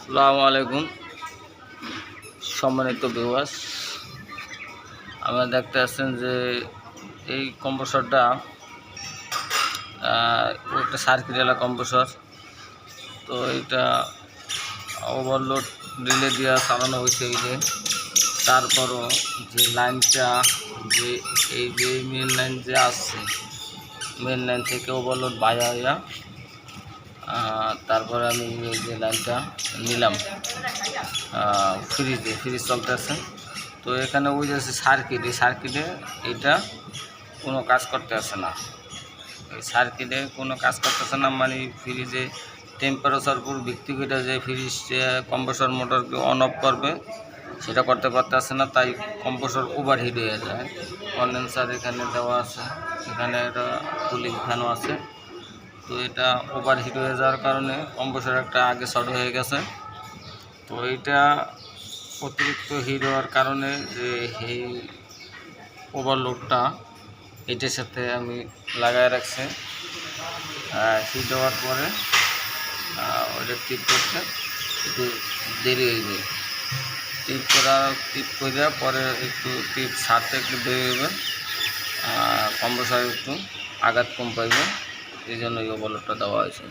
আসসালামু আলাইকুম। সম্মানিত বিওয়াস আপনারা দেখতে আসছেন যে এই কম্পোসরটা একটা সার্কিটেলা কম্পোসর। তো এটা ওভারলোড রিলে দেওয়া চালানো হয়েছে এই যে। তারপরও যে লাইনটা, যে এই যে মেন লাইন যে আসছে মেন লাইন থেকে ওভারলোড বাইরে হইয়া তারপরে আমি যে লাইনটা নিলাম। ফ্রিজে ফ্রিজ চলতেছে। তো এখানে ওই যে সার্কিট এই সার্কিটে এটা কোনো কাজ করতে আসে না। এই সার্কিটে কোনো কাজ করতেছে না মানে ফ্রিজে টেম্পারেচার উপর ভিত্তি যে ফ্রিজ কম্প্রেসর মোটরকে অন অফ করবে, সেটা করতে পারতেছে না, তাই কম্প্রেসর ওভার হিট হয়ে যায়। কন্ডেন্সার এখানে দেওয়া আছে, এখানে একটা কুলিং ফ্যানও আছে। তো এটা ওভার হিট হয়ে যাওয়ার কারণে কম্প্রেসর একটা আগে শর্ট হয়ে গেছে। তো এটা অতিরিক্ত হিট হওয়ার কারণে যে এই ওভারলোডটা এটার সাথে আমি লাগায় রাখছি। হিট হওয়ার পরে ওটা টিপ করতে একটু দেরি হয়ে যায়। টিপ করা টিপ করে পরে একটু টিপ সারতে একটু দেরি হবে কম্প্রেসার একটু আঘাত কম পাইবে। এই জন্য এই ওভারলোডটা দেওয়া হয়েছে।